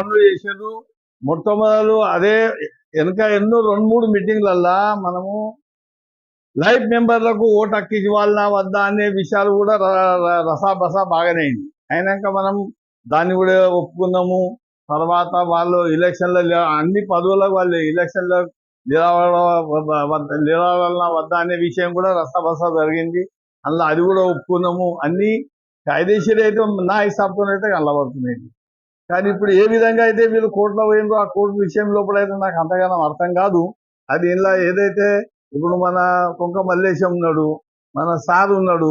పనులు చేశారు మొట్టమొదలు అదే వెనక ఎన్నో రెండు మూడు మీటింగ్లల్లా మనము లైఫ్ మెంబర్లకు ఓటు హక్కు ఇవ్వాలనా వద్దా అనే విషయాలు కూడా రసాబసా బాగానే అయింది. అయినాక మనం దాన్ని కూడా ఒప్పుకున్నాము. తర్వాత వాళ్ళు ఎలక్షన్లో అన్ని పదవులకు వాళ్ళు ఎలక్షన్లో నిలబడ వద్దా అనే విషయం కూడా రసాబసా జరిగింది. అందులో అది కూడా ఒప్పుకున్నాము. అన్ని కాయదేశీలు అయితే నా హిసాబ్తో అయితే కనబడుతున్నాయి. కానీ ఇప్పుడు ఏ విధంగా అయితే వీళ్ళు కోర్టులో పోయిందో ఆ కోర్టు విషయం లోపల అయితే నాకు అంతగానం అర్థం కాదు. అది ఇలా ఏదైతే ఇప్పుడు మన కుంక మల్లేశం ఉన్నాడు మన సార్ ఉన్నాడు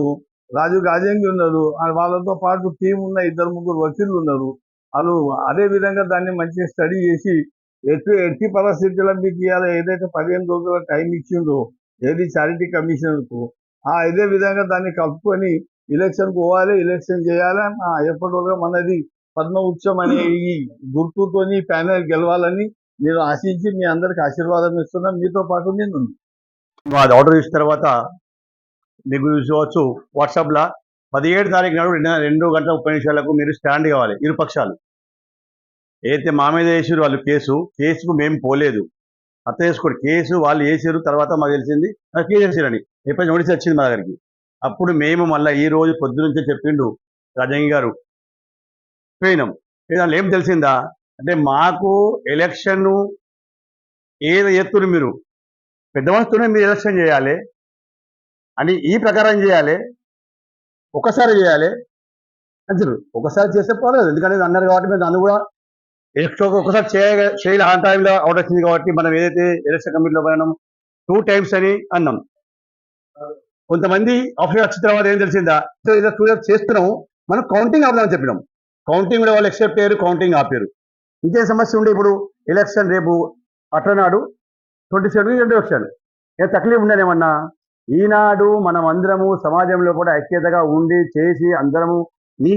రాజు గాజంగి ఉన్నాడు వాళ్ళతో పాటు టీం ఉన్న ఇద్దరు ముగ్గురు వకీళ్ళు ఉన్నారు. వాళ్ళు అదే విధంగా దాన్ని మంచిగా స్టడీ చేసి ఎట్టి ఎట్టి పరిస్థితుల్లో మీకు ఇవాళ ఏదైతే పదిహేను రోజుల టైం ఇచ్చిందో ఏది చారిటీ కమిషనర్కు ఆ ఇదే విధంగా దాన్ని కలుపుకొని ఎలక్షన్కి పోవాలి ఎలక్షన్ చేయాలి ఆ, ఎప్పటివరకు మనది పద్మ ఉత్సవం అనే ఈ గుర్తుతోని ప్యానెల్ గెలవాలని నేను ఆశించి మీ అందరికి ఆశీర్వాదం ఇస్తున్నా మీతో పాటు నేను అది ఆర్డర్ ఇచ్చిన తర్వాత మీకు చూసుకోవచ్చు వాట్సాప్లో పదిహేడు తారీఖు నాడు రెండు గంటల ముప్పై నిమిషాలకు మీరు స్టాండ్ కావాలి ఇరుపక్షాలు అయితే ఏదైతే మా మీద వేసారు వాళ్ళు కేసు కేసుకు మేము పోలేదు. అర్థం చేసుకోండి కేసు వాళ్ళు వేసారు తర్వాత మాకు తెలిసింది కేసు వేసారని ఎప్పుడు నోటీస్ వచ్చింది మా దగ్గరికి. అప్పుడు మేము మళ్ళీ ఈ రోజు పొద్దునుంచే చెప్పిండు రాజంగి గారు పోయినాం. దానిలో ఏం తెలిసిందా? అంటే మాకు ఎలక్షన్ ఏది ఎత్తురు మీరు? పెద్ద మనసుతోనే మీరు ఎలక్షన్ చేయాలి అని ఈ ప్రకారం చేయాలి. ఒకసారి చేయాలి. అంటారు ఒకసారి చేస్తే పోలేదు. ఎందుకంటే అన్నారు కాబట్టి మేము దాన్ని కూడా ఎలక్షన్ ఒకసారి చేయ చేయాలి. ఆ టైంలో అవుట్ వచ్చింది కాబట్టి మనం ఏదైతే ఎలక్షన్ కమిటీలో పోయినాం టూ టైమ్స్ అని అన్నాం. కొంతమంది ఆఫీసర్ వచ్చిన తర్వాత ఏం తెలిసిందా? సో ఇలా టూ చేస్తున్నాము. మనం కౌంటింగ్ అవుదామని చెప్పినాం. కౌంటింగ్ కూడా వాళ్ళు ఎక్సెప్ట్ అయ్యారు కౌంటింగ్ ఆపారు. ఇంకేం సమస్య ఉండే ఇప్పుడు ఎలక్షన్ రేపు అట్లనాడు ట్వంటీ సెవెన్ రెండు ఎలక్షన్ ఏ తక్లీఫ్ ఉండేదేమన్నా ఈనాడు మనం అందరము సమాజంలో కూడా ఐక్యతగా ఉండి చేసి అందరము నీ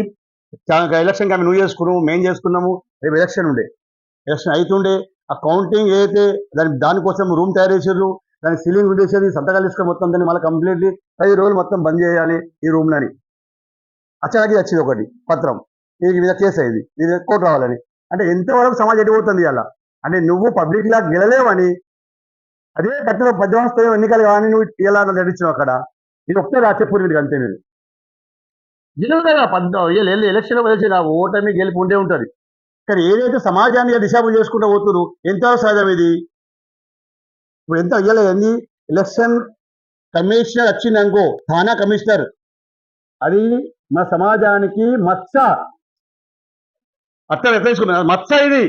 ఎలక్షన్ కానీ నువ్వు చేసుకున్నాము మేము చేసుకున్నాము రేపు ఎలక్షన్ ఉండే. ఎలక్షన్ అవుతుండే ఆ కౌంటింగ్ ఏదైతే దాని దానికోసం రూమ్ తయారు చేసారు దాని సీలింగ్ ఉండేసేది సంతకాలు తీసుకొని మొత్తం దాన్ని మళ్ళీ కంప్లీట్లీ పది రోజులు మొత్తం బంద్ చేయాలి ఈ రూమ్లని అచ్చడానికి వచ్చింది ఒకటి పత్రం. ఈ మీద కేసు అయింది ఇది కోర్టు రావాలని. అంటే ఎంతవరకు సమాజం ఎడిపోతుంది అలా? అంటే నువ్వు పబ్లిక్ లా గెలలేవని అదే కట్టిన పద్యవంతో ఎన్నికలు కానీ నువ్వు ఇలా నడిచినావు అక్కడ. ఇది ఒకటే రా చెప్పు మీరు. అంతే మీరు గెలవదా పద్ద వెళ్ళి ఎలక్షన్ వచ్చిన ఓటమి గెలుపు ఉండే ఉంటుంది. కానీ ఏదైతే సమాజాన్ని దిశాబు చేసుకుంటూ పోతున్నారు ఎంత సహజం ఇది? ఇప్పుడు ఎంత అయ్యలే ఎలక్షన్ కమిషనర్ వచ్చిందనుకో థానా కమిషనర్. అది మన సమాజానికి మచ్చ. అట్లా ఎట్లేసుకున్నారు మచ్చ ఇది.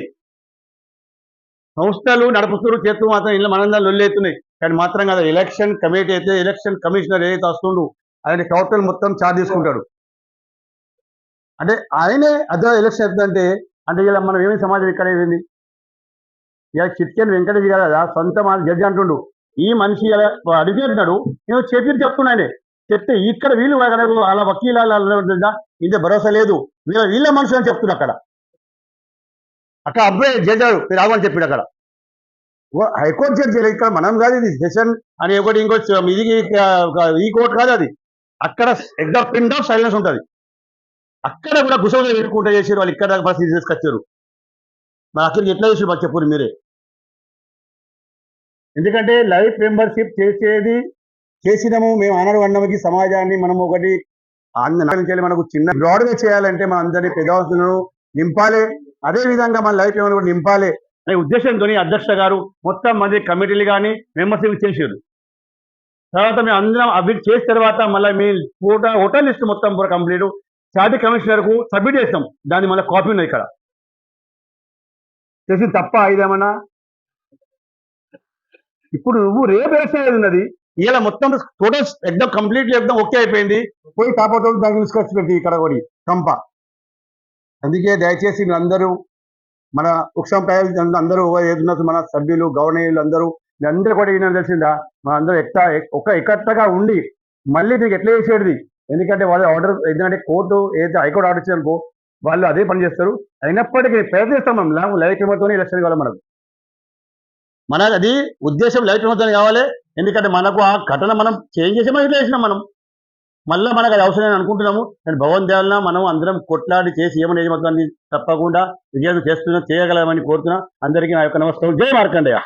సంస్థలు నడుపుతున్నారు చేస్తూ మాత్రం ఇళ్ళ మనందరూ లొల్లేతున్నాయి కానీ మాత్రం కదా ఎలక్షన్ కమిటీ అయితే ఎలక్షన్ కమిషనర్ ఏదైతే వస్తుండు ఆయన టోటల్ మొత్తం చార్జ్ తీసుకుంటాడు అంటే ఆయనే అదే ఎలక్షన్ అవుతుందంటే అంటే ఇలా మనం ఏమి సమాజం ఇక్కడ ఏమైంది? ఇలా చిట్కెన్ వెంకటేష్ గారు కదా సొంత మన జడ్జి అంటుండు ఈ మనిషి ఇలా అడిగేస్తున్నాడు నేను చెప్పి చెప్తున్నానే చెప్తే ఇక్కడ వీళ్ళు అలా వకీల ఇంత భరోసా లేదు. వీళ్ళ వీళ్ళ మనుషులు అని చెప్తున్నా అక్కడ. అక్కడ అబ్బాయి జడ్జి మీరు రావని చెప్పాడు అక్కడ. హైకోర్టు జడ్జి ఇక్కడ మనం కాదు ఇది సెషన్ అని ఒకటి ఇంకో ఇది ఈ కోర్టు కాదు అది. అక్కడ ఎగ్జామ్ ప్రింట్ ఆఫ్ సైలెన్స్ ఉంటుంది. అక్కడ కూడా గుసగుస పెట్టుకుంటా చేసారు వాళ్ళు ఇక్కడ పరిస్థితి తీసుకొచ్చారు. మరి అక్కడికి ఎట్లా చేసి మాకు చెప్పు మీరే. ఎందుకంటే లైఫ్ మెంబర్షిప్ చేసేది చేసినాము మేము ఆనాడు అన్నమకి సమాజాన్ని మనం ఒకటి అందరి మనకు చిన్న బ్రాడ్గా చేయాలంటే మన అందరినీ పెద్దవస్తులను నింపాలి. అదే విధంగా మన లైఫ్ ఏమైనా కూడా నింపాలి అనే ఉద్దేశంతో అధ్యక్ష గారు మొత్తం మంది కమిటీలు కానీ మెంబర్స్ చేసారు తర్వాత మేము అందరం అవి చేసిన తర్వాత మళ్ళీ మీ ఫోటో ఓటర్ లిస్ట్ మొత్తం కూడా కంప్లీట్. చాటి కమిషనర్కు సబ్మిట్ చేస్తాం. దాని మళ్ళీ కాపీ ఉన్నాయి ఇక్కడ. చేసి తప్ప ఇదేమన్నా? ఇప్పుడు నువ్వు రేపు ఎలక్షన్ ఏది ఉన్నది? ఇలా మొత్తం టోటల్ ఎగ్దం కంప్లీట్లీ ఎగ్దం ఓకే అయిపోయింది. పోయి కాకపోతే దాన్ని తీసుకొచ్చి పెట్టి ఇక్కడ కూడా కంప అందుకే దయచేసి మీరందరూ అందరూ మన ఉత్సవం ప్రయోజనం అందరూ ఏదైనా మన సభ్యులు గవర్నర్లు అందరూ మీరందరూ కూడా ఏంటని తెలిసిందా? మన అందరూ ఎక్క ఒక ఎక్కట్టగా ఉండి మళ్ళీ మీకు ఎట్లా చేసేది? ఎందుకంటే వాళ్ళు ఆర్డర్ ఎందుకంటే కోర్టు ఏదైతే హైకోర్టు ఆర్డర్ ఇచ్చారనుకో వాళ్ళు అదే పని చేస్తారు. అయినప్పటికీ ప్రయత్నిస్తాం మనం. లేవు లైవ్ కిమతోనే ఎలక్షన్ కావాలి మనకు. మన అది ఉద్దేశం లైవ్ కిమతోనే కావాలి. ఎందుకంటే మనకు ఆ ఘటన మనం చేంజ్ చేసి మనం ఇట్లా చేసినాం మనం. మళ్ళీ మనకు అది అవసరం అనుకుంటున్నాము. కానీ భవన్ దేవలన మనం అందరం కొట్లాడి చేసి ఏమని ఏమవుతుంది తప్పకుండా విజయం చేస్తున్నా చేయగలమని కోరుతున్నా. అందరికీ నా యొక్క నమస్కారం. జై మార్కండయ్య